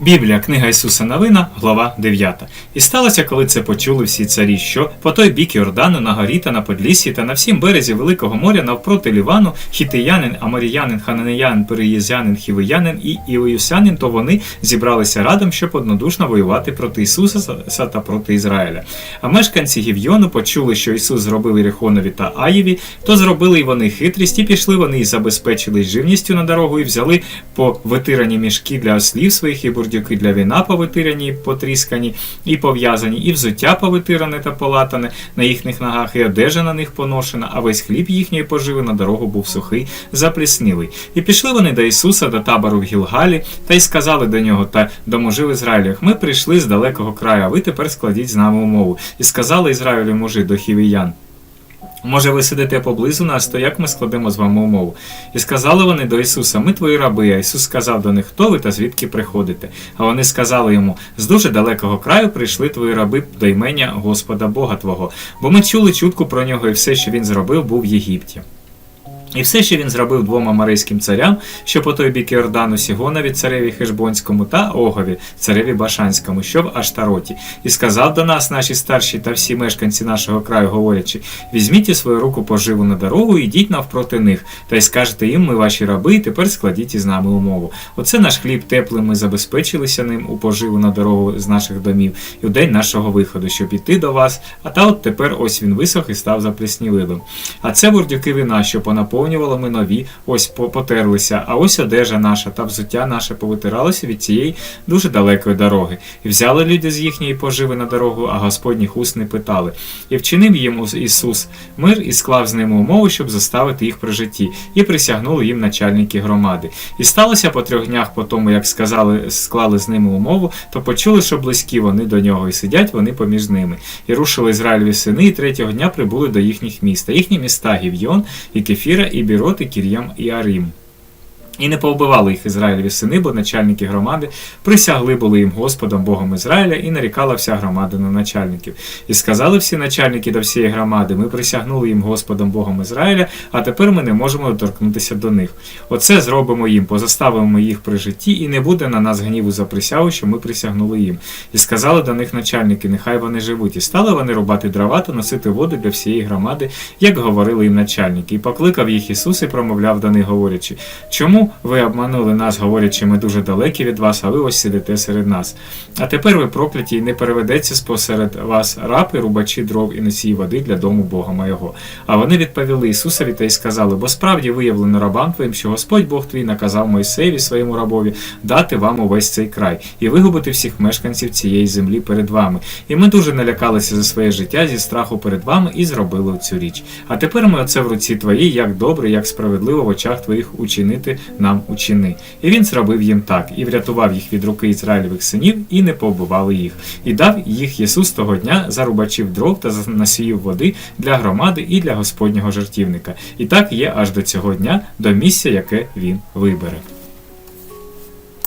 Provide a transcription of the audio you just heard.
Біблія, книга Ісуса Новина, глава 9. І сталося, коли це почули всі царі, що по той бік Йордану, на горі та на Подліссі та на всім березі Великого моря навпроти Лівану, хітиянин, амаріянин, хананеянин, переїзянин, хівиянин і іоюсянин, то вони зібралися радом, щоб однодушно воювати проти Ісуса та проти Ізраїля. А мешканці Гівйону почули, що Ісус зробив Ірихонові та Аєві, то зробили й вони хитрість, і пішли вони і забезпечили живністю на дорогу, і взяли по витирані мішки для ослів своїх і бурдюки для вина повитирані, потріскані і пов'язані, і взуття повитиране та полатане на їхніх ногах, і одежа на них поношена, а весь хліб їхньої поживи на дорогу був сухий, запліснілий. І пішли вони до Ісуса, до табору в Гілгалі, та й сказали до нього та до мужів Ізраїлях: Ми прийшли з далекого краю, а ви тепер складіть з нами умову. І сказали Ізраїлю мужі до хівіян. Може, ви сидите поблизу нас, то як ми складемо з вами умову? І сказали вони до Ісуса: Ми твої раби. А Ісус сказав до них, хто ви та звідки приходите? А вони сказали йому: з дуже далекого краю прийшли твої раби до імення Господа Бога Твого, бо ми чули чутку про нього, і все, що він зробив, був в Єгипті. І все, що він зробив двом амарейським царям, що по той бік Йордану Сігонові цареві Хешбонському та Огові, цареві Башанському, що в Аштароті, і сказав до нас, наші старші та всі мешканці нашого краю, говорячи: візьміть свою руку поживу на дорогу і йдіть навпроти них, та й скажете їм, ми ваші раби, і тепер складіть із нами умову. Оце наш хліб теплий, ми забезпечилися ним у поживу на дорогу з наших домів, і в день нашого виходу, щоб іти до вас. А та от тепер ось він висох і став запліснілилим. А це бурдюки вина, що понаповнювали ми нові, ось по- потерлися, а ось одежа наша та взуття наше повитиралося від цієї дуже далекої дороги. І взяли люди з їхньої поживи на дорогу, а Господніх уст не питали. І вчинив їм Ісус мир і склав з ними умову, щоб заставити їх при житті, і присягнули їм начальники громади. І сталося по трьох днях по тому, як сказали, склали з ними умову, то почули, що близькі вони до нього, і сидять вони поміж ними. І рушили Ізраїлеві сини, і третього дня прибули до їхніх міст. Їхні міста Гівйон, і Кефіра, і Бірот, і Кір'ям, і Арім. І не повбивали їх Ізраїлеві сини, бо начальники громади присягли були їм Господом Богом Ізраїля, і нарікала вся громада на начальників. І сказали всі начальники до всієї громади: ми присягнули їм Господом Богом Ізраїля, а тепер ми не можемо доторкнутися до них. Оце зробимо їм, позаставимо їх при житті, і не буде на нас гніву за присягу, що ми присягнули їм. І сказали до них начальники, нехай вони живуть. І стали вони рубати дрова та носити воду для всієї громади, як говорили їм начальники. І покликав їх Ісус і промовляв до них, говорячи: Чому ви обманули нас, говорячи, ми дуже далекі від вас, а ви ось сидите серед нас. А тепер ви прокляті, і не переведеться спосеред вас раб і рубачі дров і носії води для дому Бога моєго. А вони відповіли Ісусові та й сказали, бо справді виявлено рабам твоїм, що Господь Бог твій наказав Мойсеєві своєму рабові дати вам увесь цей край і вигубити всіх мешканців цієї землі перед вами. І ми дуже налякалися за своє життя зі страху перед вами і зробили цю річ. А тепер ми оце в руці твоїй, як добре, як справедливо в очах твоїх учинити нам учини. І він зробив їм так, і врятував їх від руки Ізраїльових синів, і не повбивали їх. І дав їх Ісус того дня за рубачів дров та насіїв води для громади і для Господнього жертівника. І так є аж до цього дня, до місця, яке він вибере.